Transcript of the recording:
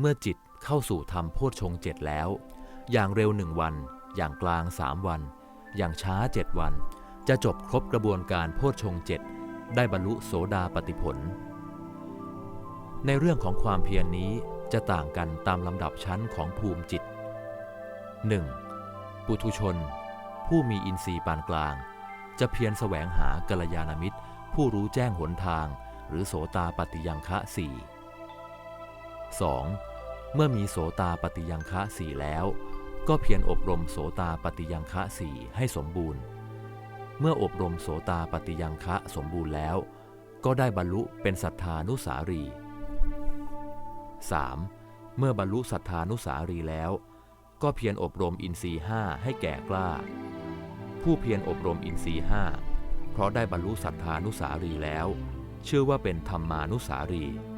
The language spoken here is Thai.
เมื่อจิตเข้าสู่ธรรมโพชฌงเจ็ดแล้ว อย่างเร็วหนึ่งวัน อย่างกลางสามวัน อย่างช้าเจ็ดวัน จะจบครบกระบวนการโพชฌงเจ็ดได้บรรลุโสดาปติผล ในเรื่องของความเพียรนนี้จะต่างกันตามลำดับชั้นของภูมิจิต 1. ปุถุชน ผู้มีอินทรีย์ปานกลาง จะเพียรแสวงหากัลยาณมิตร ผู้รู้แจ้งหนทาง หรือโสตาปฏิยังคะสี่ 2. เมื่อมีโสตาปฏิยังคะสี่แล้ว ก็เพียรอบรมโสตาปฏิยังคะสี่ให้สมบูรณ์ เมื่ออบรมโสตาปฏิยังคะสมบูรณ์แล้ว ก็ได้บรรลุเป็นสัทธานุสารี 3. เมื่อบรรลุสัทธานุสารีแล้ว ก็เพียรอบรมอินทรีห้าให้แก่กล้า ผู้เพียรอบรมอินทรีห้าเพราะได้บรรลุสัทธานุสารีแล้ว ชื่อว่าเป็นธรรมานุสารี 4.